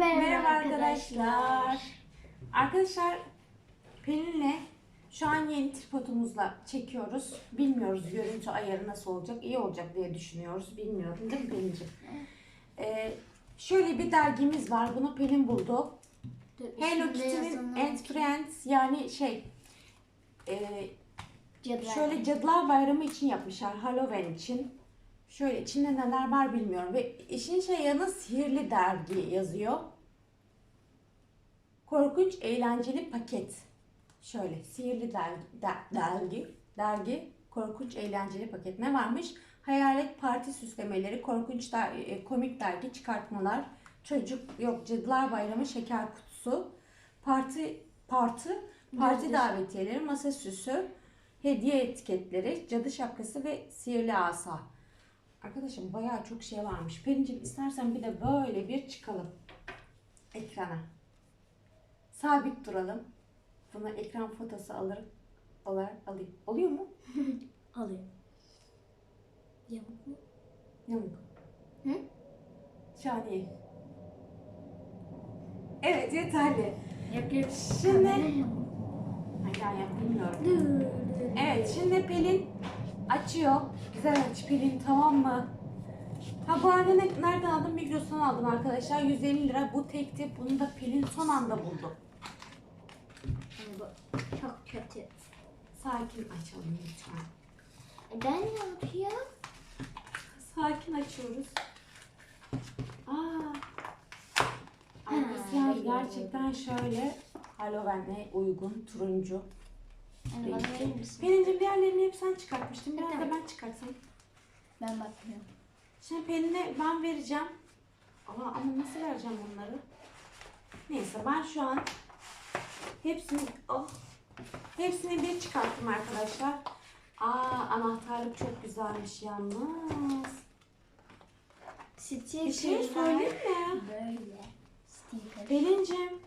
Merhaba, Merhaba arkadaşlar. arkadaşlar. Arkadaşlar Pelin'le şu an yeni tripodumuzla çekiyoruz. Bilmiyoruz görüntü ayarı nasıl olacak. İyi olacak diye düşünüyoruz. Bilmiyorum değil mi Pelin'ciğim? Ee, şöyle bir dergimiz var. Bunu Pelin buldu. Hello Kitty'nin and Friends yani şey e, Cadılar Şöyle. Cadılar Bayramı için yapmışlar. Halloween için. Şöyle içinde neler var bilmiyorum. Ve işin şey yanı sihirli dergi yazıyor. Korkunç eğlenceli paket. Şöyle sihirli dergi, der- dergi, dergi, korkunç eğlenceli paket. Ne varmış? Hayalet parti süslemeleri, korkunç der, e, komik dergi çıkartmalar, çocuk yok Cadılar Bayramı şeker kutusu, parti parti parti Cadı- davetiyeleri, masa süsü, hediye etiketleri, cadı şapkası ve sihirli asa. Arkadaşım bayağı çok şey varmış. Pelinciğim istersen bir de böyle bir çıkalım ekrana. Sabit duralım. Buna ekran fotosu alırım. Olarak alayım. Oluyor mu? Alayım. Yamuk mu? Yamuk. Hı? İyi. Evet yeterli. Yok yok. Şimdi-. Hala yap bilmiyorum. Evet şimdi Pelin açıyor. Güzel aç Pelin tamam mı? Ha bu arada ne- nereden aldım? Migros'tan aldım arkadaşlar. 150 lira. Bu tekti. Bunu da Pelin son anda buldu. Ama bu çok kötü. Sakin açalım lütfen. E ben ne yapayım? Sakin açıyoruz. Aa. Ha, Arkadaşlar gerçekten şöyle Halloween'e uygun turuncu. Hani bana verir misin? Pelin'cim diğerlerini hep sen çıkartmıştın. Biraz da ben çıkartsam. Ben bakmıyorum. Şimdi Pelin'e ben vereceğim. Ama, ama nasıl vereceğim bunları? Neyse ben şu an hepsini oh, hepsini bir çıkarttım arkadaşlar. Aa anahtarlık çok güzelmiş yalnız. Sticker. Bir şey söyleyeyim mi? Böyle. Sticker. Pelin'cim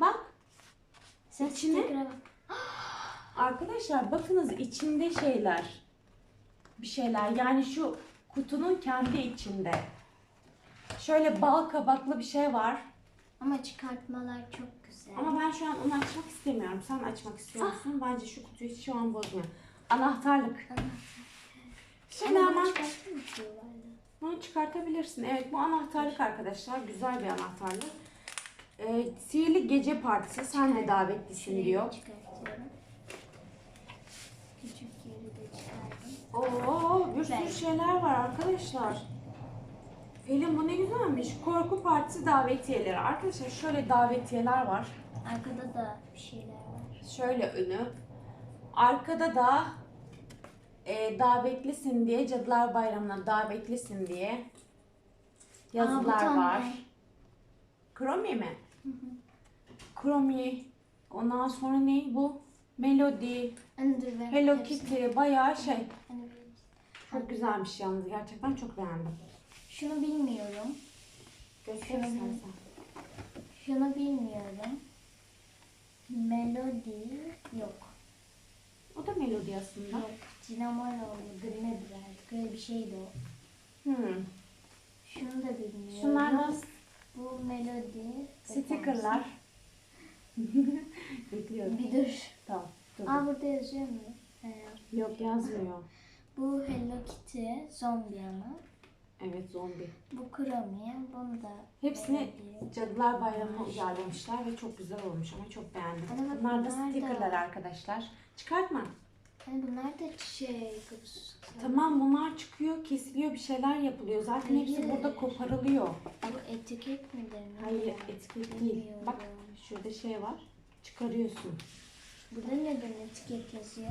bak Sen İçine- sticker'a bak. Arkadaşlar bakınız içinde şeyler. Bir şeyler yani şu kutunun kendi içinde. Şöyle bal kabaklı bir şey var. Ama çıkartmalar çok güzel. Ama ben şu an onu açmak istemiyorum. Sen açmak istiyorsun. Bence şu kutuyu hiç şu an bozmuyor. Anahtarlık. Şimdi Ama hemen bunu çıkartır mısın yuvarlağı? bunu çıkartabilirsin. Evet bu anahtarlık arkadaşlar. Güzel bir anahtarlık. Ee, sihirli gece partisi. Sen de davetlisin diyor. çıkartıyorum. Oo bir sürü şeyler var arkadaşlar. Pelin bu ne güzelmiş. Korku partisi davetiyeleri. Arkadaşlar şöyle davetiyeler var. Arkada da bir şeyler var. Şöyle önü. Arkada da e, davetlisin diye Cadılar Bayramı'na davetlisin diye Aa, yazılar tam var. Kromi mi? Kromi. Ondan sonra ne bu? Melody, Underwear. Hello. Kitty bayağı şey. Böyle- Çok güzelmiş yalnız gerçekten çok beğendim. Şunu bilmiyorum. Göster istersen. Şunu bilmiyorum. Melody yok. O da Melody aslında. Yok. Cinnamoroğlu, Grimebler. Böyle bir şeydi o. Hmm. Şunu da bilmiyorum. Şunlar da Bu Melody. stickerlar. Bekliyorum. Bir dur. Tamam. Dur. Aa burada yazıyor mu? He. Yok yazmıyor. Bu Hello Kitty zombi ama. Evet zombi. Bu Chromie. Bunu da Hepsini. Cadılar Bayramı'na uyarlamışlar ve çok güzel olmuş ama çok beğendim. Ana bak, Bunlar da bunlar da- stickerlar arkadaşlar. Çıkartma. Hani bunlar da şey kutusu. Tamam bunlar çıkıyor, kesiliyor, bir şeyler yapılıyor. Zaten hepsi Hayır. burada koparılıyor. Bu etiket midir? ne? Hayır etiket değil. Bilmiyorum. Bak şurada şey var. Çıkarıyorsun. Burada neden etiket yazıyor?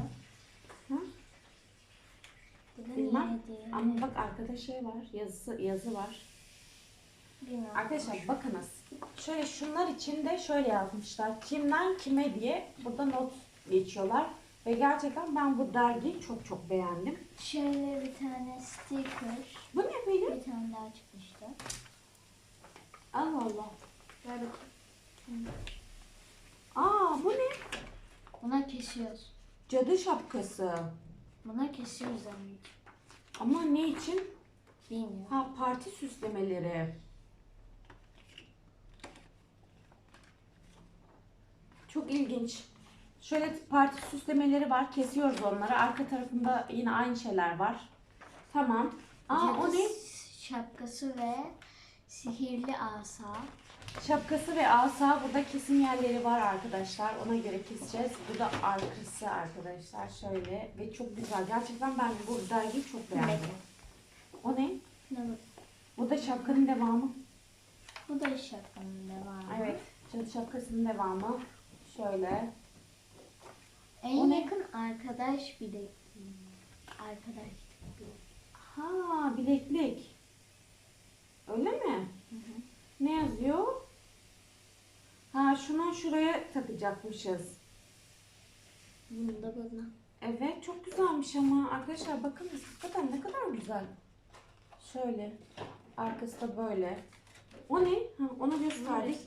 Hı? Bilmem. Ama bak arkada şey var. Yazısı, yazı var. Bilmiyorum. Arkadaşlar bakınız. Şöyle şunlar için de şöyle yazmışlar. Kimden kime diye burada not geçiyorlar. Ve gerçekten ben bu dergiyi çok çok beğendim. Şöyle bir tane sticker. Bu ne benim? Bir tane daha çıkmıştı. Allah Allah. Ver bakayım. Aa bu ne? Buna kesiyoruz. Cadı şapkası. Bunları kesiyoruz anne. Ama ne için? Bilmiyorum. Ha parti süslemeleri. Çok ilginç. Şöyle parti süslemeleri var. Kesiyoruz onları. Arka tarafında yine aynı şeyler var. Tamam. Aa o ne? Şapkası ve sihirli asa. Şapkası ve asa burada kesim yerleri var arkadaşlar. Ona göre keseceğiz. Bu da arkası arkadaşlar. Şöyle ve çok güzel. Gerçekten ben bu dergiyi çok beğendim. O ne? Ne bu? Da şapkanın devamı. Bu da şapkanın devamı. Evet. Cadı şapkasının devamı. Şöyle. En O ne? yakın arkadaş bir de arkadaş. Ha bileklik. Öyle mi? Ne yazıyor? Ha şuna şuraya takacakmışız. Bunu da bana. Evet çok güzelmiş ama arkadaşlar bakın hakikaten ne kadar güzel. Şöyle arkası da böyle. O ne? Ha, onu gösterdik.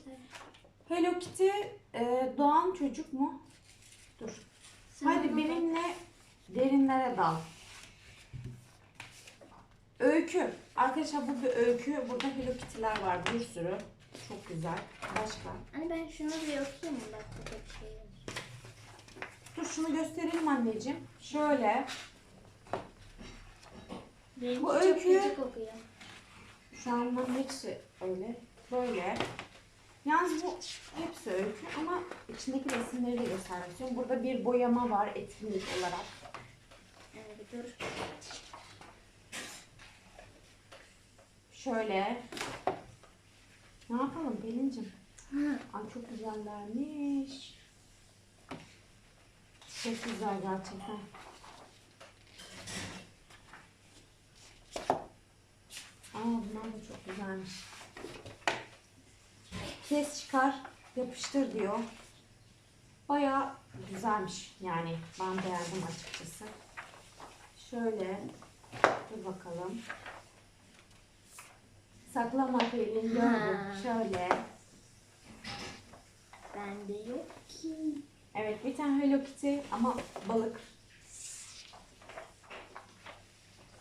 Hello Kitty e, doğan çocuk mu? Dur. Sen Hadi benimle derinlere dal. Öykü. Arkadaşlar bu bir öykü. Burada Hello Kitty'ler var bir sürü. Çok güzel. Başka. Hani ben şunu bir okuyayım mı? Bak burada bir şey var. Dur şunu gösterelim anneciğim. Şöyle. Benimki Bu çok öykü- gıcık okuyor. Şu an bunların hepsi öyle. Böyle. Yalnız bu hepsi öykü ama içindeki resimleri de göstermek istiyorum. Burada bir boyama var etkinlik olarak. Evet dur. Şöyle. Ne yapalım Pelin'cim? Ay çok güzellermiş. Çok güzel gerçekten. Aa bunlar da çok güzelmiş. Kes çıkar, yapıştır diyor. Baya güzelmiş yani. Ben beğendim açıkçası. Şöyle dur bakalım. Saklama Pelin gördüm. Ha. Şöyle. Bende yok ki. Evet bir tane Hello Kitty ama balık.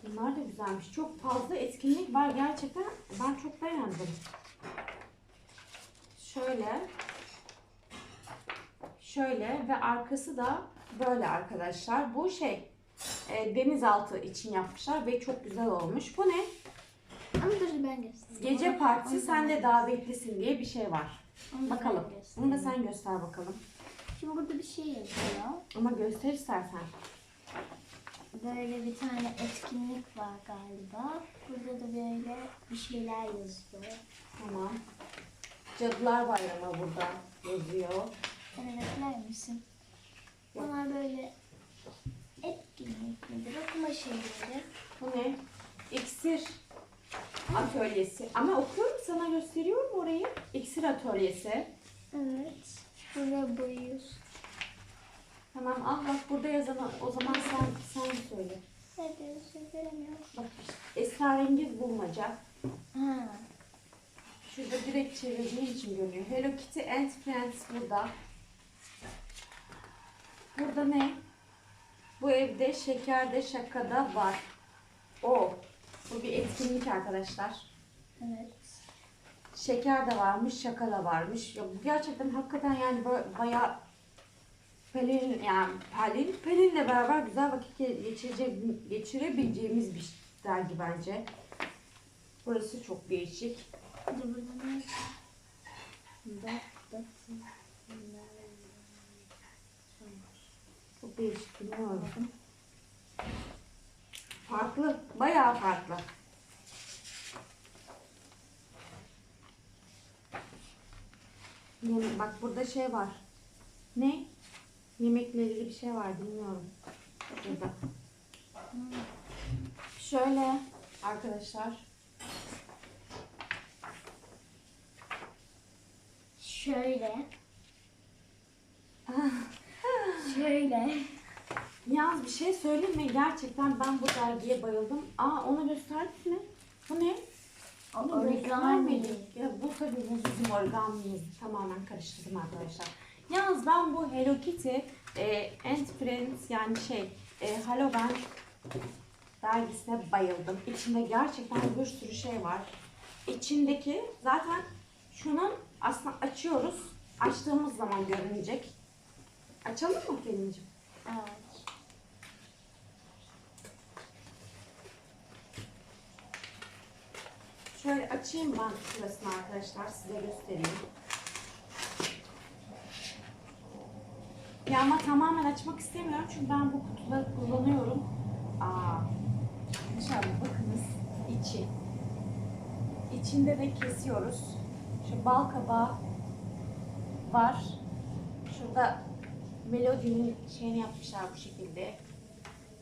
Bunlar da güzelmiş. Çok fazla etkinlik var gerçekten. Ben çok beğendim. Şöyle. Şöyle ve arkası da böyle arkadaşlar. Bu şey e, denizaltı için yapmışlar ve çok güzel olmuş. Bu ne? Ama dur ben göstereyim. Gece partisi sen de davetlisin diye bir şey var. Onu da ben Bakalım. göstereyim. Bunu da sen göster bakalım. Şimdi burada bir şey yazıyor. Ama göster istersen. Böyle bir tane etkinlik var galiba. Burada da böyle bir şeyler yazıyor. Tamam. Cadılar Bayramı burada yazıyor. Sen öğretler misin? Bunlar böyle etkinlik midir? Okuma şeyleri. Bu ne? İksir atölyesi. Ama okuyorum sana gösteriyorum orayı. İksir atölyesi. Evet. Buraya boyuyorsun. Tamam al bak burada yazan o zaman sen sen söyle. Hadi özür veremiyorum. Bak işte esrarengiz bulmaca. Ha. Şurada direkt çevirdiğim için görünüyor. Hello Kitty and Friends burada. Burada ne? Bu evde şeker de şaka da var. O. Bu bir etkinlik arkadaşlar. Evet. Şeker de varmış, şaka da varmış. Ya bu gerçekten hakikaten yani bayağı Pelin yani Pelin Pelin'le beraber güzel vakit ge- geçirecek, geçirebileceğimiz bir dergi bence. Burası çok değişik. Bir de burada ne? Da, da, Çok değişik bilmiyorum. Farklı, bayağı farklı. Yemek, bak burada şey var. Ne? Yemekle ilgili bir şey var bilmiyorum. Burada. Şöyle arkadaşlar. Şöyle. Şöyle. Yalnız bir şey söyleyeyim mi? Gerçekten ben bu dergiye bayıldım. Aa onu gösterdik mi? Bu ne? O Bunu origami. göstermedik. Ya bu tabii bu bizim origamimiz. Tamamen karıştırdım arkadaşlar. Yalnız ben bu Hello Kitty e, and Friends yani şey e, Halloween dergisine bayıldım. İçinde gerçekten bir sürü şey var. İçindeki zaten şunun aslında açıyoruz. Açtığımız zaman görünecek. Açalım mı Pelin'cim? Evet. Şöyle açayım ben şurasını arkadaşlar size göstereyim. Ya ama tamamen açmak istemiyorum çünkü ben bu kutuları kullanıyorum. Aa, dışarıda bakınız içi. İçinde de kesiyoruz. Şu bal kabağı var. Şurada melodinin şeyini yapmışlar bu şekilde.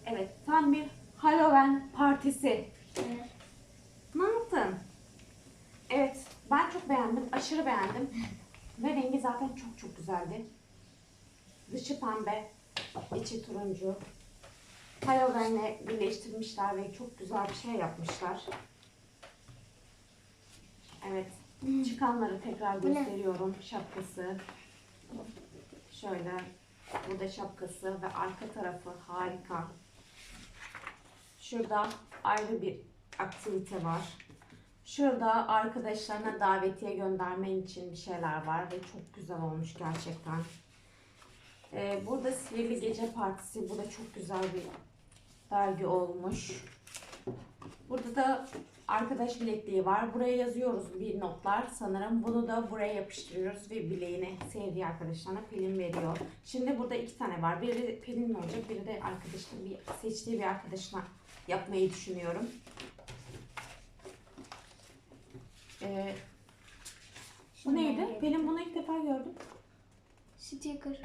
Evet tam bir Halloween partisi. Evet. Ne yaptın? Evet, ben çok beğendim, aşırı beğendim. Ve rengi zaten çok çok güzeldi. Dışı pembe, içi turuncu. Halloween'le birleştirmişler ve çok güzel bir şey yapmışlar. Evet, çıkanları tekrar gösteriyorum. Şapkası. Şöyle, burada şapkası ve arka tarafı harika. Şurada ayrı bir aktivite var. Şurada arkadaşlarına davetiye göndermen için bir şeyler var ve çok güzel olmuş gerçekten. Ee, burada Sihirli Gece Partisi. Bu da çok güzel bir dergi olmuş. Burada da arkadaş bilekliği var. Buraya yazıyoruz bir notlar sanırım. Bunu da buraya yapıştırıyoruz ve bileğine sevdiği arkadaşlarına Pelin veriyor. Şimdi burada iki tane var. Biri Pelin'in olacak, biri de arkadaşının bir seçtiği bir arkadaşına yapmayı düşünüyorum. Ee, bu neydi? Pelin bunu ilk defa gördüm. Sticker.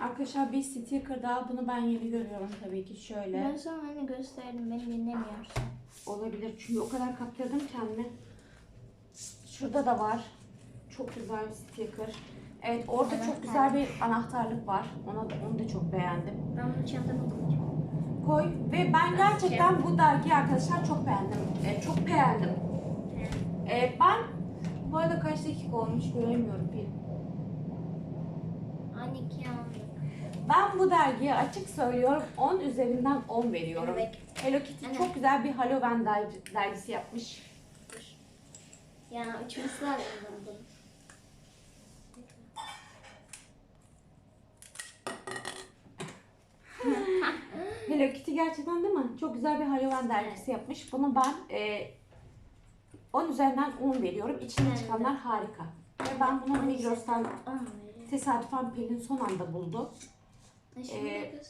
Arkadaşlar bir sticker daha. Bunu ben yeni görüyorum tabii ki. Şöyle. Ben sana hani gösterdim. Beni dinlemiyorsun. Olabilir çünkü o kadar kaptırdım kendimi. Şurada da var. Çok güzel bir sticker. Evet orada çok güzel bir anahtarlık var. Ona da, onu da çok beğendim. Ben bunu çantama koyacağım. Koy ve ben gerçekten bu dergiyi arkadaşlar çok beğendim. Ee, çok beğendim. Ee, ben bu arada kaç dakika olmuş göremiyorum bir. 12 aldık. Ben bu dergiye açık söylüyorum 10 üzerinden 10 veriyorum. Evet. Hello Kitty Evet. çok güzel bir Halloween dergi- dergisi yapmış. Ya uçması lazım bunu. Hello Kitty gerçekten değil mi? Çok güzel bir Halloween dergisi yapmış. Bunu ben e, 10 üzerinden 10 veriyorum. İçinden çıkanlar harika. Ve ben bunu Migros'tan 10 veriyor. tesadüfen Pelin son anda buldu. Ee.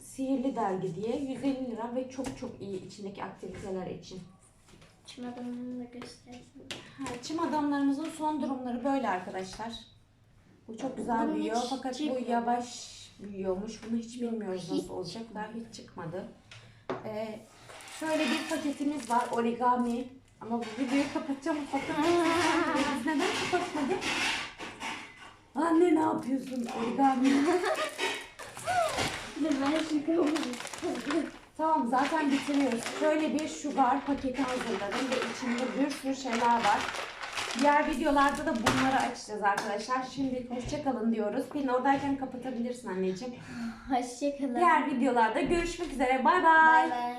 Sihirli dergi diye 150 lira ve çok çok iyi içindeki aktiviteler için. Çimadanını da göstersen. Ha, çim adamlarımızın son durumları böyle arkadaşlar. Bu çok güzel Bunun büyüyor fakat bu çıkmadı. yavaş büyüyormuş. Bunu hiç bilmiyoruz hiç nasıl olacak. Daha hiç çıkmadı. Ee, şöyle bir paketimiz var origami. Ama bu videoyu kapatacağım ufaktan. Biz neden kapatmadık? Anne ne yapıyorsun origami? Ben çıkamadım. Tamam zaten bitiriyoruz. Şöyle bir sugar paketi hazırladım ve içinde bir sürü şeyler var. Diğer videolarda da bunları açacağız arkadaşlar. Şimdi hoşçakalın diyoruz. Pelin oradayken kapatabilirsin anneciğim. Hoşçakalın. Diğer videolarda görüşmek üzere. Bay Bay bay. bay.